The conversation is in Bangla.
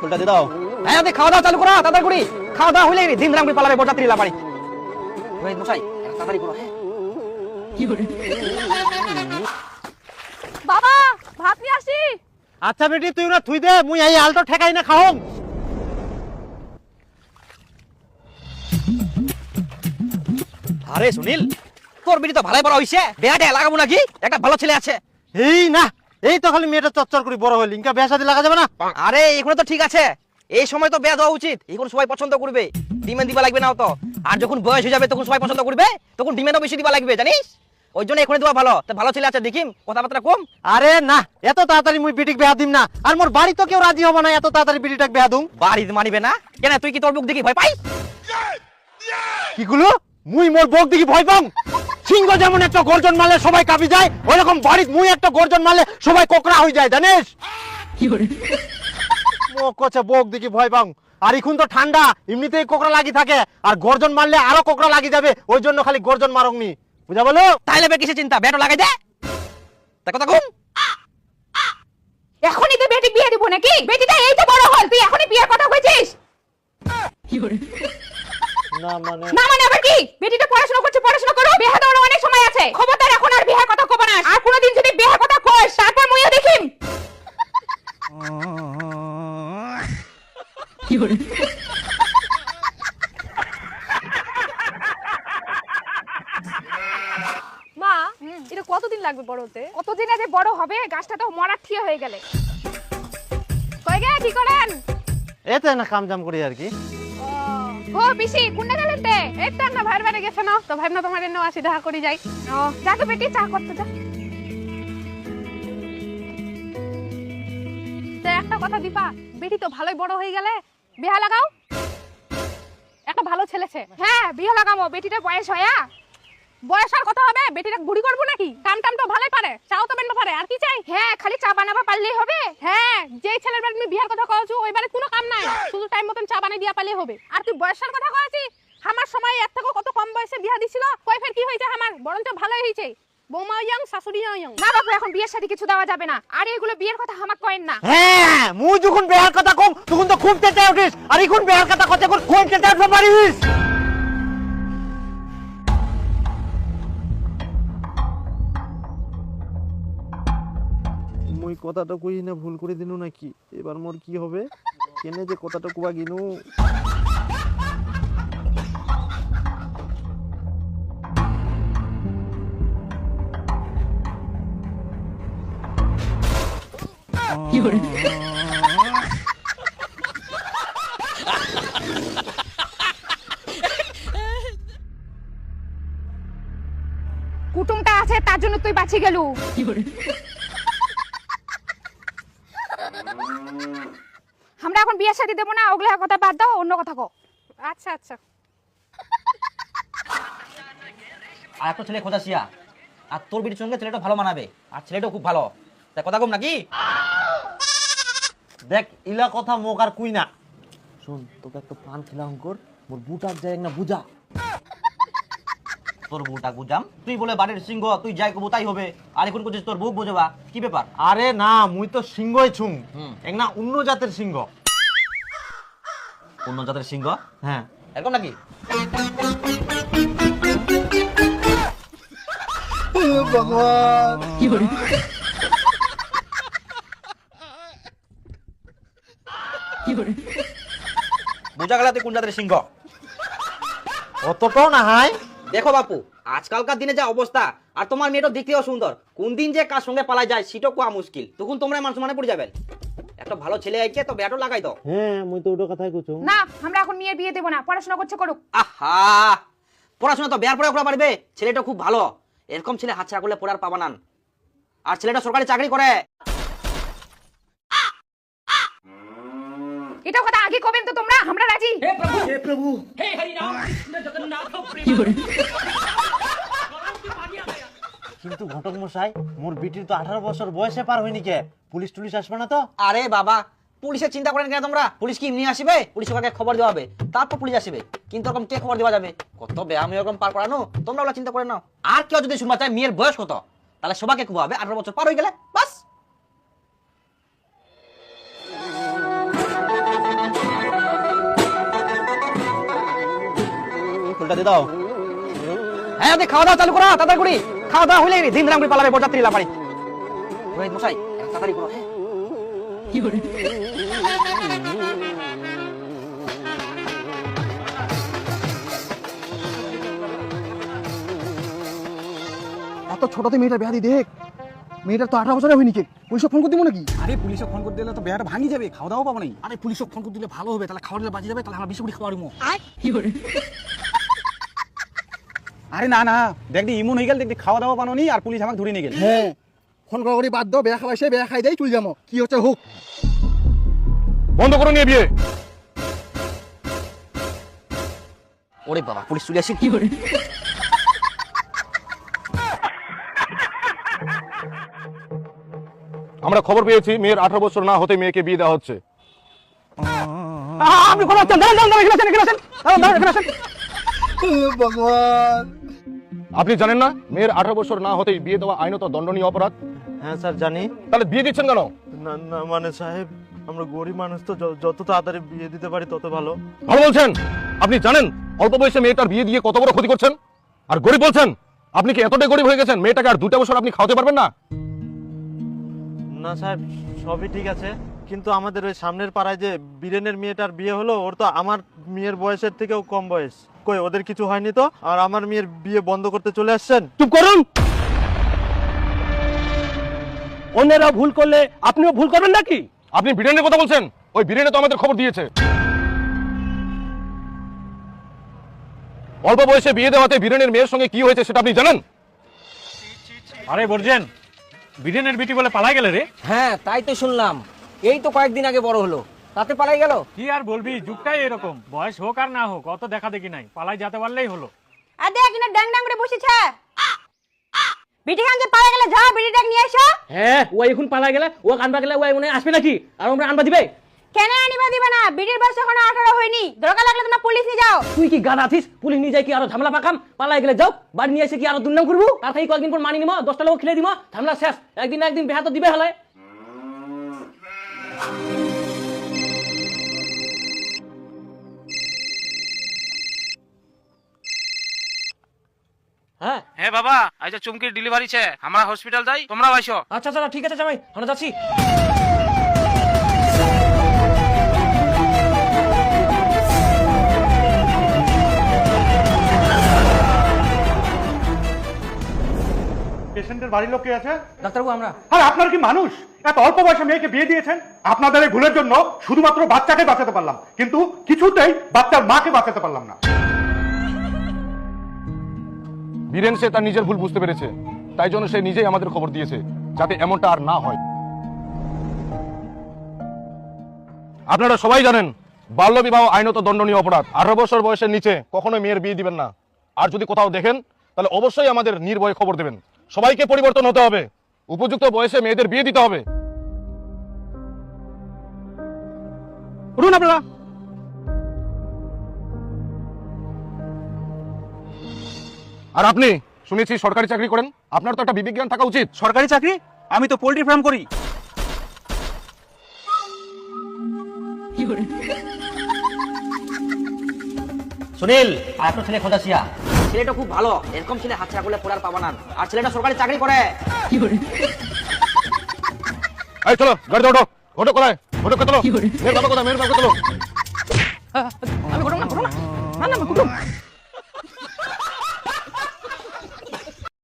ফুলটা দিয়ে দাও। হ্যাঁ খাওয়া দাওয়া চালু করো তাড়াতাড়ি করি। খাওয়া দাওয়া হইলে দিন রাম করে পালাবে বরযাত্রী ওই মশাই তাড়াতাড়ি করো হ্যাঁ। বাবা ভাত নিয়ে আসি। আচ্ছা বেটি তুই না তুই দে মুই এই আলটো ঠেকাই না খাওম আরে সুনীল তোর বিড়ি তো ভালোই বড় হইছে। বেয়াটে লাগাবো নাকি? একটা ভালো ছেলে আছে। এই না এই তো খালি মেয়েটা চচ্চর করে বড় হইল। ইনকা বিয়া শাদী লাগা যাবে না? আরে এখানে তো ঠিক আছে। এই সময় তো বেয়া দেওয়া উচিত। এখন সবাই পছন্দ করবে। ডিমান্ড দিবা লাগবে না তো আর যখন বয়স হয়ে যাবে তখন সবাই পছন্দ করবে। তখন ডিমান্ডও বেশি দিবা লাগবে জানিস? ওই জন্য এখানে দেওয়া ভালো। তা ভালো ছেলে আছে দেখিম। কথাবার্তা কম? আরে না। এত তাড়াতাড়ি মুই বিটিক বিয়া দিম না। আর মোর বাড়ি তো কেউ রাজি হবে না এত তাড়াতাড়ি বিটিটাক বিয়া দুম। বাড়িতে মানিবে না। কেন তুই কি তোর মুখ দেখি ভয় পাই কি গুলো মুই মোর বক দেখি ভয় পাম। সিংহ যেমন একটা গর্জন মারলে সবাই কাঁপি যায় ওইরকম বাড়িত মুই একটা গর্জন মারলে সবাই কোকড়া হয়ে যায় জানিস? বক দেখি ভয় পাম আর এখন তো ঠান্ডা এমনিতেই কোকড়া লাগি থাকে। আর গর্জন মারলে আরও কোকড়া লাগি যাবে ওই জন্য খালি গর্জন মারংনি বুঝা বলো? তাইলে বে কিসে চিন্তা বেটো লাগাই দে। তা কথা এখনই তো বেটি বিয়ে দিব নাকি? বেটিটা এই তো বড় হল তুই এখনই বিয়ের কথা কইছিস? না মানে না মানে আবার কি? বেটিটা পড়াশোনা করছে পড়াশোনা করো বিয়ে দেওয়ার অনেক সময় আছে। খবরদার এখন আর বিয়ের কথা কব না। আর কোনোদিন যদি বিয়ের কথা কইস তারপর মুইও দেখিম। মা এটা কতদিন লাগবে বড় হতে কতদিনে যে বড় হবে গাছটা তো মরার ঠিয়া হয়ে গেলে। কই গে কি করেন? এতে না কাম জাম করি আর কি। ও, পিসি কুন্ডা গেলেন তে? এই না ভাইয়ের বাড়ি গেছে না। তো ভাবনা তোমার এনে আসি, দেখা করি যাই। ও তো বেটি, চা করতে যা। একটা কথা দীপা, বেটি তো ভালোই বড় হয়ে গেলে বিয়া লাগাও। একটা ভালো ছেলেছে হ্যাঁ বিয়া লাগাবো বেটিটা বয়স হয়া। বয়স কথা কত হবে? বেটিটা বুড়ি করব নাকি? কাম টাম তো ভালোই পারে। চাও তো বানাতে পারে। আর কি চাই? হ্যাঁ খালি চা বানাবা পারলেই হবে। হ্যাঁ যেই ছেলের বাড়ি তুমি বিয়ার কথা কওছো ওই বাড়ি কোনো কাম নাই। শুধু টাইম মতন চা বানিয়ে দিয়া পারলেই হবে। আর তুই বয়সের কথা কওছি আমার সময় এর থেকে কত কম বয়সে বিয়া দিছিল? কই ফের কি হয়েছে আমার? বরঞ্চ ভালোই হয়েছে। বৌমা ইয়াং শাশুড়ি ইয়াং না বাবু এখন বিয়ের সাথে কিছু দেওয়া যাবে না। আর এগুলো বিয়ের কথা আমাক কয়েন না। হ্যাঁ মুই যখন বেহার কথা কম তখন তো খুব চেঁচা উঠিস। আর এখন বেহার কথা কথা কর খুব চেঁচা উঠতে পারিস। কথাটা কই না ভুল করে দিনু নাকি? এবার মোর কি হবে? কেনে যে কথাটা কুয়া গিনু? কুটুমটা আছে তার জন্য তুই বাঁচি গেলু। আমরা এখন বিয়ের সাথে দেবো না ওগুলো কথা বাদ দাও অন্য কথা কো আচ্ছা আচ্ছা। আর একটা ছেলে খোঁজাছিয়া আর তোর বিটির সঙ্গে ছেলেটা ভালো মানাবে আর ছেলেটাও খুব ভালো। তা কথা কম নাকি? দেখ ইলা কথা মোক আর কুই না। শুন তোকে একটা পান খেলা কর মোর বুটার যায় না বুঝা। তোর বউটা বুঝাম তুই বলে বাড়ির সিংহ তুই যাই কবু তাই হবে। আর এখন করছিস তোর বউ বোঝবা? কি ব্যাপার? আরে না মুই তো সিংহই ছুং হুম। এক না অন্য জাতের সিংহ। অন্য জাতের সিংহ? হ্যাঁ। এরকম নাকি? বোঝা গেল তুই কোন জাতের সিংহ? অতটাও না হাই। দেখো বাপু আজকালকার দিনে যা অবস্থা আর তোমার মেয়েটা দেখতেও সুন্দর। কোন দিন যে কার সঙ্গে পালা যায় সেটাও কোয়া মুশকিল। তখন তোমরা মানুষ মানে পড়ে যাবেন একটা ভালো ছেলে আইছে তো ব্যাটও লাগাই দাও। হ্যাঁ মুই তো ওটা কথাই কুছু না আমরা এখন মেয়ের বিয়ে দেবো না পড়াশোনা করছে করুক। আহা! পড়াশোনা তো বেয়ার পরে করা পারবে ছেলেটা খুব ভালো। এরকম ছেলে হাতছাড়া করলে পড়ার পাবা নান আর ছেলেটা সরকারি চাকরি করে। এটা কথা আগে কবেন তো তোমরা? আমরা রাজি। কিন্তু ঘটক মশাই মোর বিটির তো আঠারো বছর বয়সে পার হয়নি কে? পুলিশ টুলিশ আসবে না তো? আরে বাবা পুলিশের চিন্তা করেন কেন তোমরা? পুলিশ কি এমনি আসবে? পুলিশ ওকে খবর দেওয়া হবে তারপর পুলিশ আসবে। কিন্তু ওরকম কে খবর দেওয়া যাবে? কত ব্যায়াম এরকম পার করানো? তোমরা ওগুলো চিন্তা করে নাও। আর কেউ যদি শুনবা চায় মেয়ের বয়স কত? তাহলে সবাকে খুবাবে আঠারো বছর পার হয়ে গেলে বাস। ফুলটা দিয়ে দাও। হ্যাঁ খাওয়া দাওয়া চালু করো তাড়াতাড়ি করি। খাওয়া দাওয়া হইলে দিন দিন করে পালাবে বরযাত্রী লাপারি রোহিত মশাই তাড়াতাড়ি করো হ্যাঁ? এত ছোটতে মেয়েটা বেহাদি দেখ। মেয়েটার তো আঠারো বছরে হয়নি কে। পুলিশে ফোন করে দিব নাকি? আরে পুলিশে ফোন করে দিলে তো বেড়াটা ভাঙি যাবে খাওয়া দাওয়া পাবো নাই আরে পুলিশে ফোন করে দিলে ভালো হবে তাহলে খাওয়া দিলে বাঁচি যাবে তাহলে আমরা বেশি করে খাওয়া দিবো আরে না না দেখ ইমন হয়ে গেল দেখি খাওয়া দাওয়া বানো নি আর পুলিশ আমাকে ধরে নিয়ে গেল। হ্যাঁ ফোন করা করে বাদ দাও বেয়া খাওয়াইছে বেয়া খাই দেয় চলে যাব কি হচ্ছে হোক? বন্ধ করো নিয়ে বিয়ে। ওরে বাবা পুলিশ চলে আসি কি করে? আমরা খবর পেয়েছি মেয়ের আঠারো বছর না হতে মেয়েকে বিয়ে দেওয়া হচ্ছে। আপনি কোনো দাঁড়ান দাঁড়ান দাঁড়ান এখানে আসেন দাঁড়ান, দাঁড়ান, এখানে আসেন ভগবান। আপনি জানেন না? মেয়ের আঠারো বছর না হতেই বিয়ে দেওয়া আইনত দণ্ডনীয় অপরাধ? হ্যাঁ স্যার জানি। তাহলে বিয়ে দিচ্ছেন কেন? না না মানে সাহেব আমরা গরিব মানুষ তো যত তাড়াতাড়ি বিয়ে দিতে পারি তত ভালো। ভালো বলছেন? আপনি জানেন অল্প বয়সে মেয়েটার বিয়ে দিয়ে কত বড় ক্ষতি করছেন? আর গরিব বলছেন আপনি কি এতটাই গরিব হয়ে গেছেন? মেয়েটাকে আর দুটা বছর আপনি খাওয়াতে পারবেন না? না সাহেব সবই ঠিক আছে। কিন্তু আমাদের ওই সামনের পাড়ায় যে বীরেনের মেয়েটার বিয়ে হলো ওর তো আমার মেয়ের বয়সের থেকেও কম বয়স। কই ওদের কিছু হয়নি তো? আর আমার মেয়ের বিয়ে বন্ধ করতে চলে আসছেন? চুপ করুন! অন্যেরা ভুল করলে আপনিও ভুল করবেন নাকি? আপনি বীরেনের কথা বলছেন? ওই বীরেনে তো আমাদের খবর দিয়েছে। অল্প বয়সে বিয়ে দেওয়াতে বীরেনের মেয়ের সঙ্গে কি হয়েছে সেটা আপনি জানেন? আরে বর্জেন বিরিয়ানের বিটি বলে পালাই গেলে রে? হ্যাঁ তাই তো শুনলাম। এই তো কয়েকদিন আগে বড় হলো। তাতে পালাই গেল? কি আর বলবি যুগটাই এরকম। বয়স হোক আর না হোক অত দেখা দেখি নাই। পালাই যেতে পারলেই হলো। আর দেখ না ড্যাং ড্যাং করে বসেছে। বিটি খান যে পালা গেলে যা বিটি ডাক নিয়ে এসো। হ্যাঁ ও এখন পালা গেলে ও আনবা গেলে ও মনে আসবে নাকি? আর আমরা আনবা দিবে? কেন আনিবা দিবা না? বিটির বয়স এখনও আঠারো হয়নি। দরকার লাগলে তোমরা পুলিশ নিয়ে যাও। তুই কি গান আছিস? পুলিশ নিয়ে যায় কি আরও ঝামেলা পাকাম? পালাই গেলে যাও বাড়ি নিয়ে এসে কি আরও দুর্নাম করব? তার থেকে কয়েকদিন পর মানি নিব দশটা লোক খেলে দিব ঝামেলা শেষ। একদিন না একদিন বেহা তো দিবে হলে। হ্যাঁ বাবা আজ চুমকির ডেলিভারি ছে আমরা হসপিটাল যাই তোমরা আইসো। আচ্ছা আচ্ছা ঠিক আছে জামাই আমরা যাচ্ছি। পেশেন্টের বাড়ির লোক কে আছে? ডাক্তারবাবু আমরা। আর আপনার কি মানুষ? এত অল্প বয়সে মেয়েকে বিয়ে দিয়েছেন? আপনাদের এই ভুলের জন্য শুধুমাত্র বাচ্চাকে বাঁচাতে পারলাম কিন্তু কিছুতেই বাচ্চার মাকে বাঁচাতে পারলাম না। বীরেন সে তার নিজের ভুল বুঝতে পেরেছে। তাই জন্য সে নিজেই আমাদের খবর দিয়েছে, যাতে এমনটা আর না হয়। আপনারা সবাই জানেন, বাল্য বিবাহ আইনত দণ্ডনীয় অপরাধ। আঠারো বছর বয়সের নিচে কখনো মেয়ের বিয়ে দিবেন না। আর যদি কোথাও দেখেন, তাহলে অবশ্যই আমাদের নির্ভয়ে খবর দেবেন। সবাইকে পরিবর্তন হতে হবে। উপযুক্ত বয়সে মেয়েদের বিয়ে দিতে হবে। উঠুন আপনারা। আর আপনি শুনেছি সরকারি চাকরি করেন। আপনার তো একটা বিবেক জ্ঞান থাকা উচিত। সরকারি চাকরি? আমি তো পোল্ট্রি ফার্ম করি। সুনীল আর আপনার ছেলে খোঁজাসিয়া ছেলেটা খুব ভালো। এরকম ছেলে হাত ছাড়া করলে পড়ার পাবা না। আর ছেলেটা সরকারি চাকরি করে। এই চলো গাড়িতে ওঠো। ওঠো কোথায়? ওঠো কত মেয়ের বাবা কোথায়? মেয়ের বাবা কত আমি ঘটনা ঘটনা না। না ঘটনা